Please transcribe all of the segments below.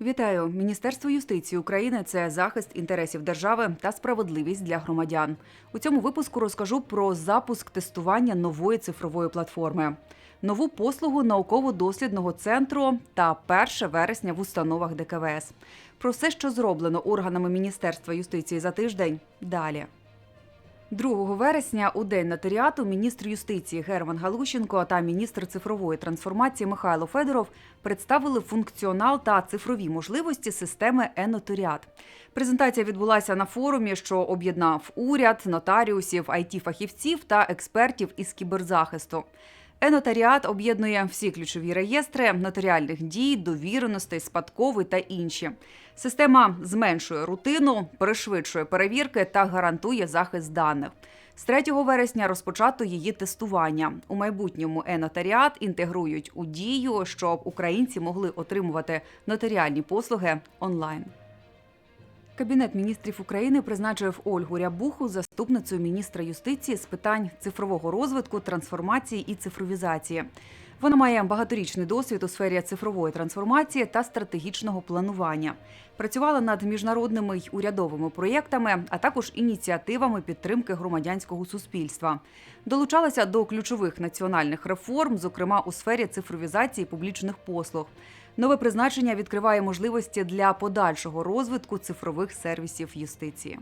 Вітаю! Міністерство юстиції України це захист інтересів держави та справедливість для громадян. У цьому випуску розкажу про запуск тестування нової цифрової платформи, нову послугу науково-дослідного центру та 1 вересня в установах ДКВС. Про все, що зроблено органами Міністерства юстиції за тиждень. Далі. 2 вересня у день нотаріату міністр юстиції Герман Галущенко та міністр цифрової трансформації Михайло Федоров представили функціонал та цифрові можливості системи е-нотаріат. Презентація відбулася на форумі, що об'єднав уряд, нотаріусів, it фахівців та експертів із кіберзахисту. Е-нотаріат об'єднує всі ключові реєстри нотаріальних дій, довіреностей, спадковий та інші. Система зменшує рутину, пришвидшує перевірки та гарантує захист даних. З 3 вересня розпочато її тестування. У майбутньому е-нотаріат інтегрують у дію, щоб українці могли отримувати нотаріальні послуги онлайн. Кабінет міністрів України призначив Ольгу Рябуху заступницею міністра юстиції з питань цифрового розвитку, трансформації і цифровізації. Вона має багаторічний досвід у сфері цифрової трансформації та стратегічного планування. Працювала над міжнародними й урядовими проєктами, а також ініціативами підтримки громадянського суспільства. Долучалася до ключових національних реформ, зокрема у сфері цифровізації публічних послуг. Нове призначення відкриває можливості для подальшого розвитку цифрових сервісів юстиції.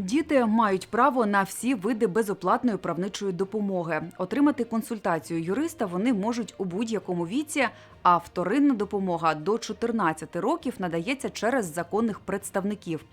Діти мають право на всі види безоплатної правничої допомоги. Отримати консультацію юриста вони можуть у будь-якому віці, а вторинна допомога до 14 років надається через законних представників.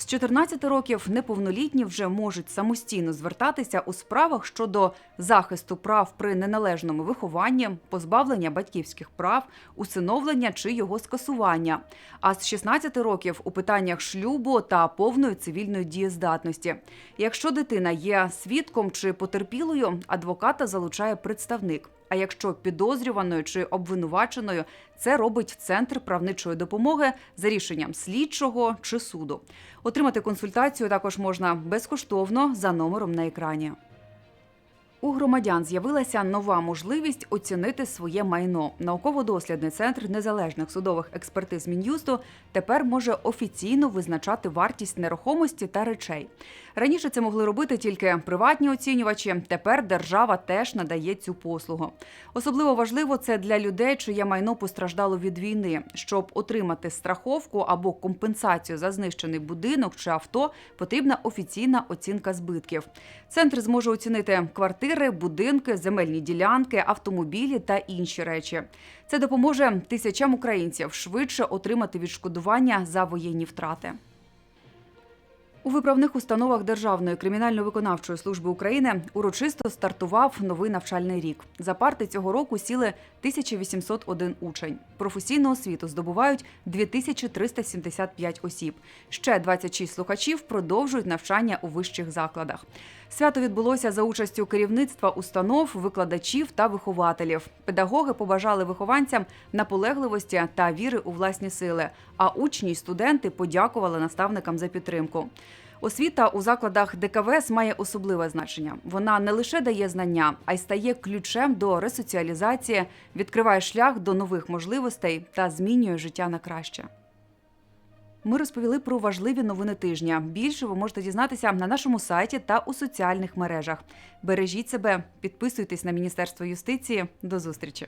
З 14 років неповнолітні вже можуть самостійно звертатися у справах щодо захисту прав при неналежному вихованні, позбавлення батьківських прав, усиновлення чи його скасування. А з 16 років у питаннях шлюбу та повної цивільної дієздатності. Якщо дитина є свідком чи потерпілою, адвоката залучає представник. А якщо підозрюваною чи обвинуваченою, це робить центр правничої допомоги за рішенням слідчого чи суду. Отримати консультацію також можна безкоштовно за номером на екрані. У громадян з'явилася нова можливість оцінити своє майно. Науково-дослідний центр незалежних судових експертиз Мін'юсту тепер може офіційно визначати вартість нерухомості та речей. Раніше це могли робити тільки приватні оцінювачі. Тепер держава теж надає цю послугу. Особливо важливо це для людей, чиє майно постраждало від війни. Щоб отримати страховку або компенсацію за знищений будинок чи авто, потрібна офіційна оцінка збитків. Центр зможе оцінити квартири, будинки, земельні ділянки, автомобілі та інші речі. Це допоможе тисячам українців швидше отримати відшкодування за воєнні втрати. У виправних установах Державної кримінально-виконавчої служби України урочисто стартував новий навчальний рік. За парти цього року сіли 1801 учень. Професійну освіту здобувають 2375 осіб. Ще 26 слухачів продовжують навчання у вищих закладах. Свято відбулося за участю керівництва установ, викладачів та вихователів. Педагоги побажали вихованцям наполегливості та віри у власні сили. А учні й студенти подякували наставникам за підтримку. Освіта у закладах ДКВС має особливе значення. Вона не лише дає знання, а й стає ключем до ресоціалізації, відкриває шлях до нових можливостей та змінює життя на краще. Ми розповіли про важливі новини тижня. Більше ви можете дізнатися на нашому сайті та у соціальних мережах. Бережіть себе, підписуйтесь на Міністерство юстиції. До зустрічі.